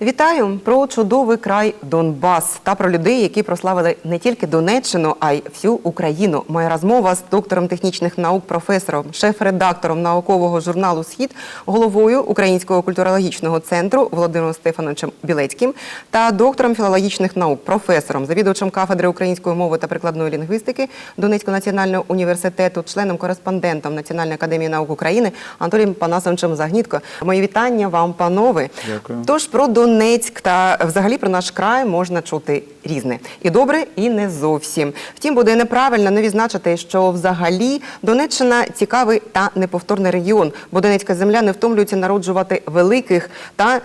Вітаю про чудовий край Донбас та про людей, які прославили не тільки Донеччину, а й всю Україну. Моя розмова з доктором технічних наук, професором, шеф-редактором наукового журналу Схід, головою Українського культурологічного центру Володимиром Стефановичем Білецьким та доктором філологічних наук, професором, завідувачем кафедри української мови та прикладної лінгвістики Донецького національного університету, членом-кореспондентом Національної академії наук України Анатолієм Панасовичем Загнітко. Мої вітання вам, панове. Дякую. Тож про Донецьк та взагалі про наш край можна чути різне. І добре, і не зовсім. Втім, буде неправильно не відзначити, що взагалі Донеччина цікавий та неповторний регіон, бо Донецька земля не втомлюється народжувати великих та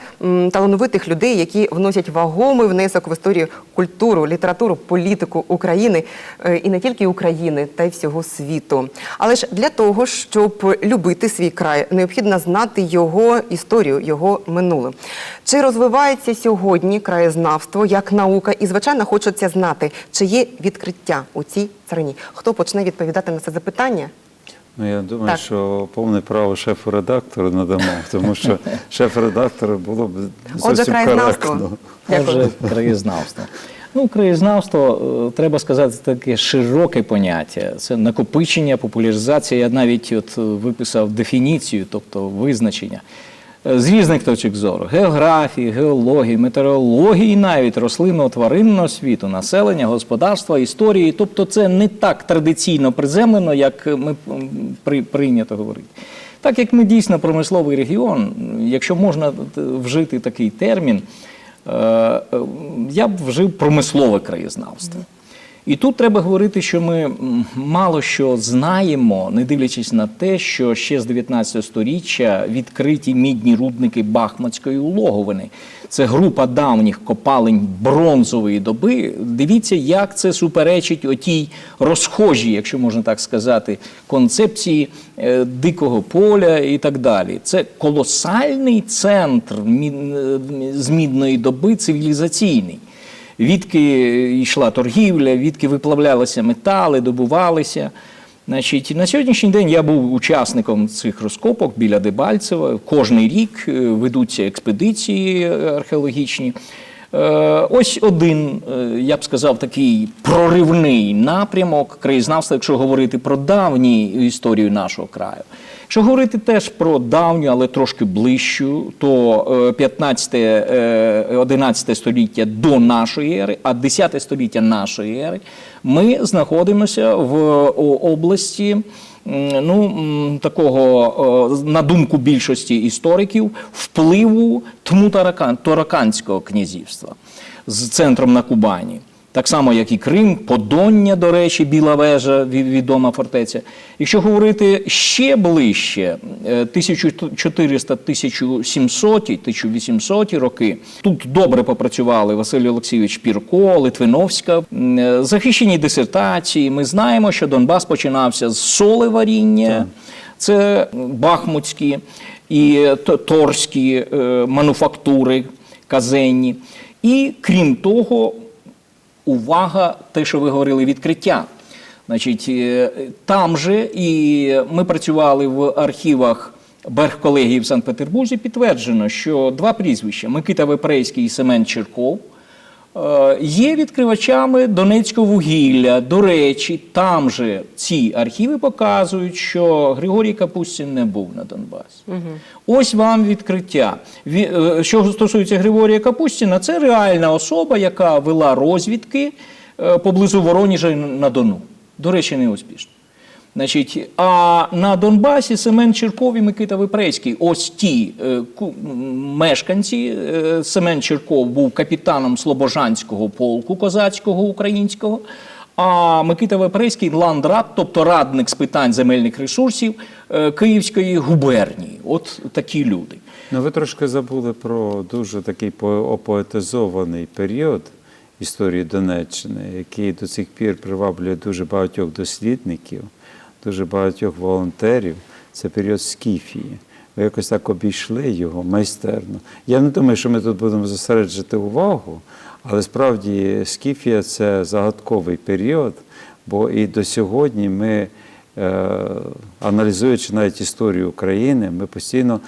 талановитих людей, які вносять вагомий внесок в історію культуру, літературу, політику України е, і не тільки України, та й всього світу. Але ж для того, щоб любити свій край, необхідно знати його історію, його минуле. Чи розвивається сьогодні краєзнавство як наука? І звичайно, хочеться знати, чи є відкриття у цій царині. Хто почне відповідати на це запитання? Ну, я думаю, Так. що повне право шефу-редактору надамо, тому що шеф-редактора було б Отже, зовсім краєзнавство. коректно. Отже, краєзнавство. Ну, краєзнавство, е, треба сказати, таке широке поняття. Це накопичення, популяризація. Я навіть от виписав дефініцію, тобто визначення. Е, З різних точок зору: географії, геології, метеорології, навіть рослинного тваринного світу, населення, господарства, історії. Тобто, це не так традиційно приземлено, як ми при, прийнято говорити. Так як ми дійсно промисловий регіон, якщо можна вжити такий термін, е, е, я б вжив промислове краєзнавство. І тут треба говорити, що ми мало що знаємо, не дивлячись на те, що ще з 19 століття відкриті мідні рудники Бахмутської улоговини. Це група давніх копалень бронзової доби. Дивіться, як це суперечить отій розхожій, якщо можна так сказати, концепції е, дикого поля і так далі. Це колосальний центр е, з мідної доби цивілізаційний. Відки йшла торгівля, відки виплавлялися метали, добувалися. Значить, на сьогоднішній день я був учасником цих розкопок біля Дебальцева. Кожний рік е, ведуться експедиції е, археологічні. Е, Ось один, я б сказав, такий проривний напрямок краєзнавства, якщо говорити про давню історію нашого краю. Якщо говорити теж про давню, але трошки ближчу, то е, 15-11 століття до нашої ери, а 10 століття нашої ери, ми знаходимося в області. Ну, такого, е, на думку більшості істориків, впливу Тмутаракан, Тораканського князівства з центром на Кубані. Так само, як і Крим, Подоння, до речі, Біла вежа, відома фортеця. Якщо говорити ще ближче, е, 1400-1700, 1800 роки, тут добре попрацювали Василь Олексійович Пірко, Литвиновська. Е, Захищені дисертації. Ми знаємо, що Донбас починався з солеваріння, це бахмутські і торські е, мануфактури казенні. І крім того, увага, те, що ви говорили, відкриття. Значить, е, там же і ми працювали в архівах Бергколегії в Санкт-Петербурзі. Підтверджено, що два прізвища Микита Вепрейський і Семен Черков є відкривачами Донецького вугілля. До речі, там же ці архіви показують, що Григорій Капустін не був на Донбасі. Ось вам відкриття. Ві- е, Що стосується Григорія Капустіна, це реальна особа, яка вела розвідки е, поблизу Воронежа на Дону. До речі, не успішно. Значить, а на Донбасі Семен Черков і Микита Випрейський, ось ті е, ку- мешканці. Е, Семен Черков був капітаном Слобожанського полку козацького українського. А Микита Випрейський ландрат, тобто радник з питань земельних ресурсів е, Київської губернії. От такі люди. Ну, ви трошки забули про дуже такий по- опоетизований період історії Донеччини, який до цих пір приваблює дуже багатьох дослідників, дуже багатьох волонтерів. Це період Скіфії. Ви якось так обійшли його майстерно. Я не думаю, що ми тут будемо зосереджувати увагу, але справді Скіфія це загадковий період, бо і до сьогодні ми, е, аналізуючи навіть історію України, ми постійно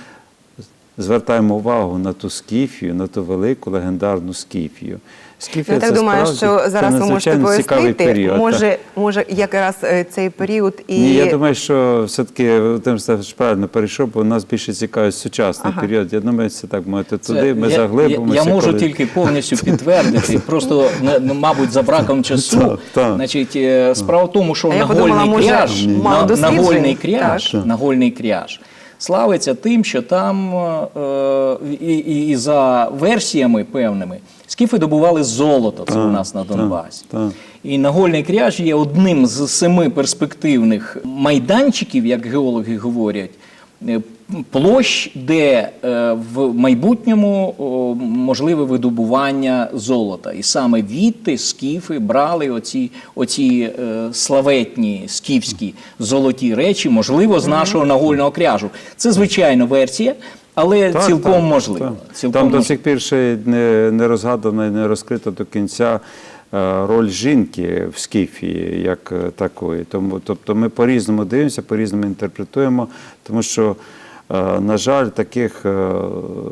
звертаємо увагу на ту скіфію, на ту велику легендарну скіфію. Скіфія Я так це думаю, справді- що це зараз ви можете цікавий пояснити. період. Може, може, якраз е, цей період і Ні, я думаю, що все-таки Володимир Стефанович правильно перейшов, бо нас більше цікавить сучасний період. Я думаю, це так мовити Це- туди, ми я, заглибимося. Я, я можу коли- тільки повністю підтвердити. Просто мабуть, за браком часу. Так, так. Значить, е, справа в тому, що А нагольний кряж, нагольний кряж, нагольний кряж. Славиться тим, що там е, і, і, і за версіями певними скіфи добували золото. Це у нас на Донбасі. так. І Нагольний кряж є одним з семи перспективних майданчиків, як геологи говорять, е, площ, де е, в майбутньому можливе видобування золота. І саме відти скіфи брали оці, оці е, славетні скіфські золоті речі, можливо, з нашого нагольного кряжу. Це звичайно версія. Але Так, цілком так, можливо. так. Цілком Там до можливо. сих пір ще не, не розгадана і не розкрита до кінця е, роль жінки в скіфії як такої. Тому, тобто ми по-різному дивимося, по-різному інтерпретуємо, тому що, на жаль, таких е,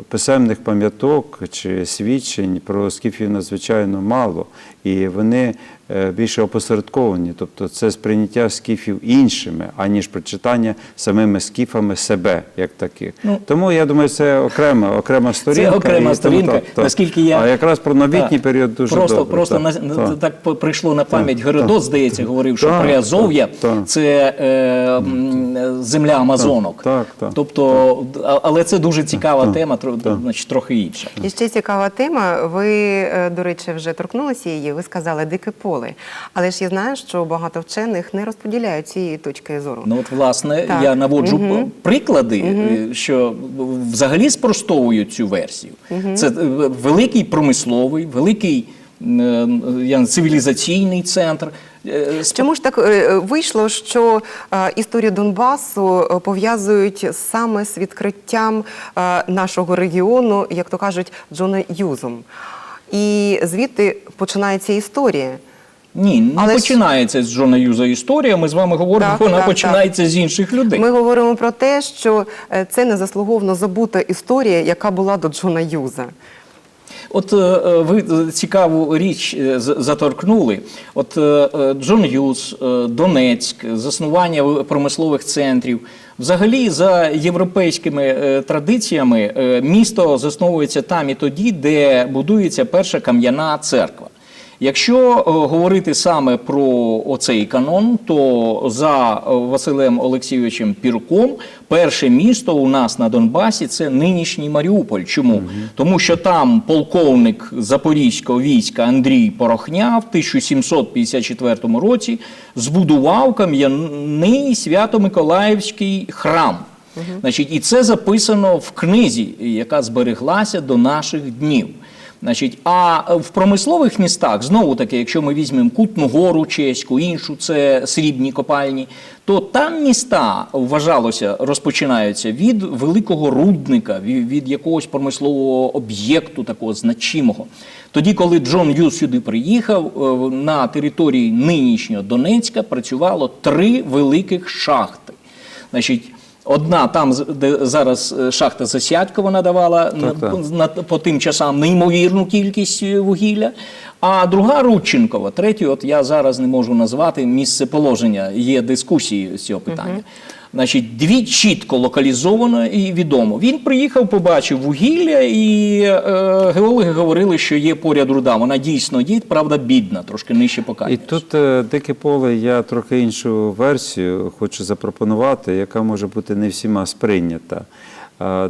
писемних пам'яток чи свідчень про скіфів надзвичайно мало, і вони е, більше опосередковані. Тобто це сприйняття скіфів іншими, аніж прочитання самими скіфами себе як таких. Тому я думаю, це окрема, окрема сторінка. окрема і тому сторінка. так. Наскільки я А якраз про новітній Так. період дуже просто, добре. Просто так, на, так. так прийшло на пам'ять Геродот, здається, говорив, що Приазов'я це е, земля Амазонок. Так, так, Тобто, але це дуже цікава тема, значить, трохи інша. І ще цікава тема. Ви, е, до речі, вже торкнулися її. Ви сказали дике поле. Але ж я знаю, що багато вчених не розподіляють цієї точки зору. Ну от власне Так. я наводжу п- приклади, е, що взагалі спростовують цю версію. Це е, великий промисловий, великий е, цивілізаційний центр. Чому ж так вийшло, що історію Донбасу пов'язують саме з відкриттям нашого регіону, як то кажуть, Джона Юзом? І звідти починається історія. Ні, не Але починається з Джона Юза історія. Ми з вами говоримо, Так, вона так, починається з інших людей. Ми говоримо про те, що е, це незаслуговно забута історія, яка була до Джона Юза. От е, е, ви цікаву річ заторкнули. От Джон Юз, Донецьк, заснування промислових центрів. Взагалі, за європейськими традиціями, місто засновується там і тоді, де будується перша кам'яна церква. Якщо е, говорити саме про оцей канон, то за е, Василем Олексійовичем Пірком перше місто у нас на Донбасі це нинішній Маріуполь. Чому? Тому що там полковник запорізького війська Андрій Порохня в 1754 році збудував кам'яний Свято-Миколаївський храм. Значить, і це записано в книзі, яка збереглася до наших днів. Значить, а в промислових містах, знову таки, якщо ми візьмемо Кутну Гору Чеську, іншу це срібні копальні, то там міста вважалося розпочинаються від великого рудника, від, якогось промислового об'єкту такого значимого. Тоді, коли Джон Юз сюди приїхав, е, на території нинішнього Донецька працювало три великих шахти. Значить, Одна там, де зараз е, шахта Засядько, вона давала на, так. на, по тим часам неймовірну кількість е, вугілля. А друга Рудченкова, третю, от я зараз не можу назвати місце положення, є дискусії з цього питання. Значить, дві чітко локалізовано і відомо. Він приїхав, побачив вугілля, і е, геологи говорили, що є поряд руда. Вона дійсно є, правда, бідна, трошки нижче по І тут е, дике поле я трохи іншу версію хочу запропонувати, яка може бути не всіма сприйнята.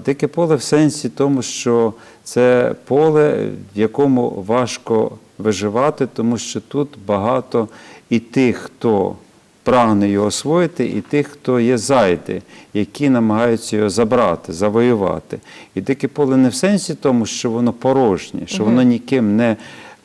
Дике поле в сенсі тому, що це поле, в якому важко виживати, тому що тут багато і тих, хто прагне його освоїти, і тих, хто є зайди, які намагаються його забрати, завоювати. І дике поле не в сенсі тому, що воно порожнє, що воно ніким не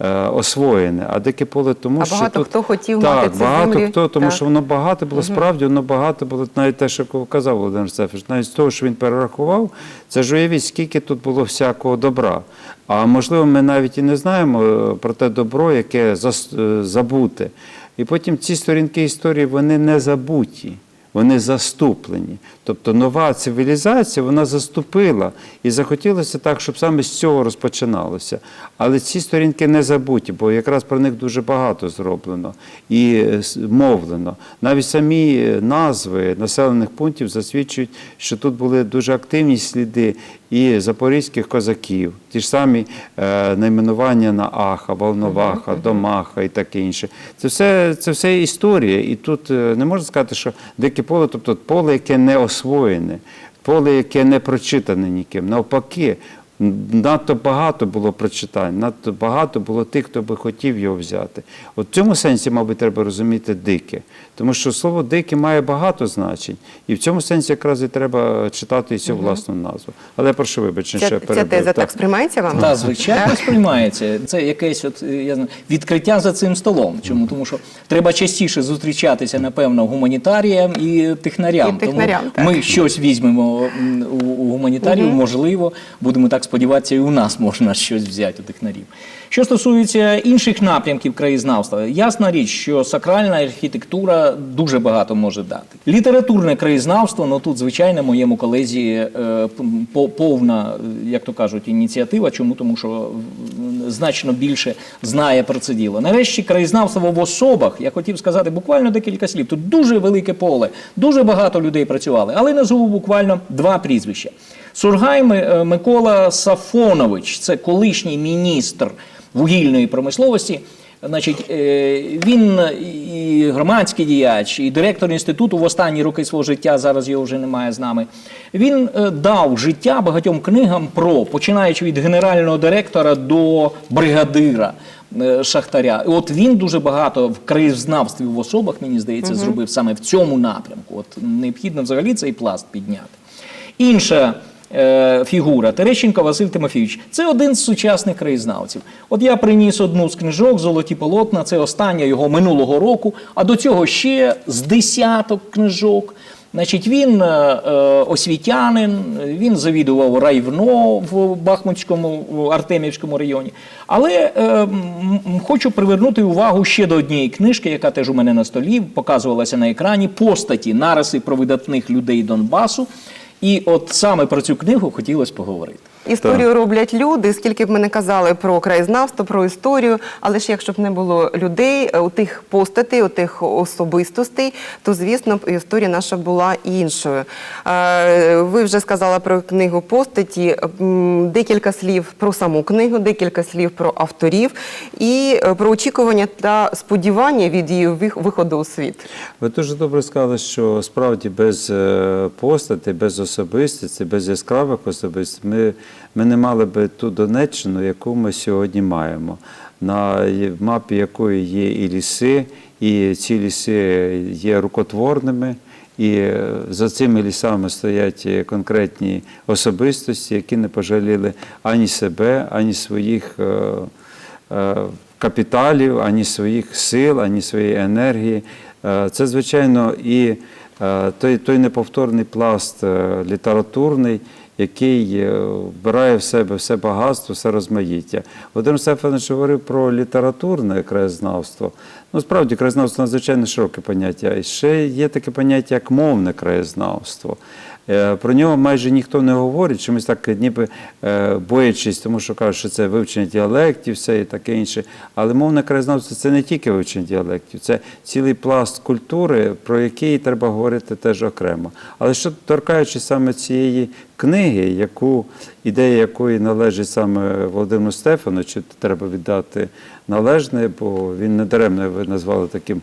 е, освоєне, а дике поле тому, А що багато тут, хто хотів так, мати ці багато землі. хто, тому Так. що воно багато було справді, воно багато було навіть те, що казав Володимир Стефанович, навіть з того, що він перерахував, це ж уявіть, скільки тут було всякого добра. А можливо, ми навіть і не знаємо е, про те добро, яке е, забуте. І потім ці сторінки історії вони не забуті. Вони заступлені. Тобто нова цивілізація вона заступила і захотілося так, щоб саме з цього розпочиналося. Але ці сторінки не забуті, бо якраз про них дуже багато зроблено і е, мовлено. Навіть самі е, назви населених пунктів засвідчують, що тут були дуже активні сліди і запорізьких козаків, ті ж самі е, найменування на Аха, Волноваха, Домаха і таке інше. Це все, це все історія. І тут е, не можна сказати, що дике поле, тобто поле, яке не освоєне, поле, яке не прочитане ніким. Навпаки, надто багато було прочитань, надто багато було тих, хто би хотів його взяти. От в цьому сенсі, мабуть, треба розуміти дике. Тому що слово дике має багато значень. І в цьому сенсі якраз і треба читати і цю власну назву. Але я прошу вибачення, Ця, що я ця перебив. теза так сприймається вам? Та, звичайно, сприймається. Це якесь от, е, я знаю, відкриття за цим столом. Чому? Тому що треба частіше зустрічатися, напевно, гуманітаріям і технарям. І технарям, Тому так. ми щось візьмемо у, у гуманітарів, можливо, будемо так сподіватися, і у нас можна щось взяти у технарів. Що стосується інших напрямків краєзнавства, ясна річ, що сакральна архітектура дуже багато може дати. Літературне краєзнавство, ну тут, звичайно, моєму колезі е, повна, е, як то кажуть, ініціатива. Чому? Тому що значно більше знає про це діло. Нарешті, краєзнавство в особах, я хотів сказати буквально декілька слів. Тут дуже велике поле, дуже багато людей працювали, але назву буквально два прізвища. Сургай е, Микола Сафонович, це колишній міністр вугільної промисловості. Значить, е, він і громадський діяч, і директор інституту в останні роки свого життя, зараз його вже немає з нами. Він е, дав життя багатьом книгам про, починаючи від генерального директора до бригадира. Шахтаря, і от він дуже багато в краєзнавстві в особах, мені здається, зробив саме в цьому напрямку. От необхідно взагалі цей пласт підняти. Інша фігура Терещенко Василь Тимофійович. Це один з сучасних краєзнавців. От я приніс одну з книжок Золоті полотна, це остання його минулого року, а до цього ще з десяток книжок. Значить, він е, е, освітянин, він завідував райвно в Бахмутському в Артемівському районі. Але е, хочу привернути увагу ще до однієї книжки, яка теж у мене на столі показувалася на екрані постаті нариси про видатних людей Донбасу. І от саме про цю книгу хотілося поговорити. Історію роблять люди, скільки б ми не казали про краєзнавство, про історію, але ж якщо б не було людей, е, у тих постатей, у тих особистостей, то звісно б історія наша була іншою. Е, Ви вже сказали про книгу постаті, декілька слів про саму книгу, декілька слів про авторів і е, про очікування та сподівання від її виходу у світ. Ви дуже добре сказали, що справді без е, постаті, без особистості, без яскравих особистостей ми, ми не мали би ту Донеччину, яку ми сьогодні маємо, на мапі якої є і ліси, і ці ліси є рукотворними. І е, за цими лісами стоять конкретні особистості, які не пожаліли ані себе, ані своїх е, е, капіталів, ані своїх сил, ані своєї енергії. Це, звичайно, і той, той неповторний пласт літературний, який е, вбирає в себе все багатство, все розмаїття. Володимир Стефанович говорив про літературне краєзнавство. Ну, справді, краєзнавство надзвичайно широке поняття. І ще є таке поняття, як мовне краєзнавство. Е, Про нього майже ніхто не говорить, чомусь так ніби е, боячись, тому що кажуть, що це вивчення діалектів, все і таке інше. Але мовне краєзнавство це не тільки вивчення діалектів, це цілий пласт культури, про який треба говорити теж окремо. Але що торкаючись саме цієї книги, яку ідея якої належить саме Володимиру Стефановичу, треба віддати належне, бо він недаремно ви назвали таким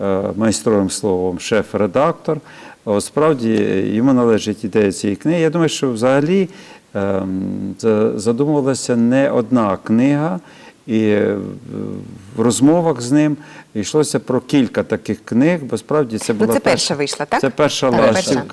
е, майстровим словом шеф-редактор. От справді йому належить ідея цієї книги. Я думаю, що взагалі ем, задумувалася не одна книга, і в розмовах з ним йшлося про кілька таких книг, бо справді це Ну, була це перша вийшла, так? Це перша ластівка.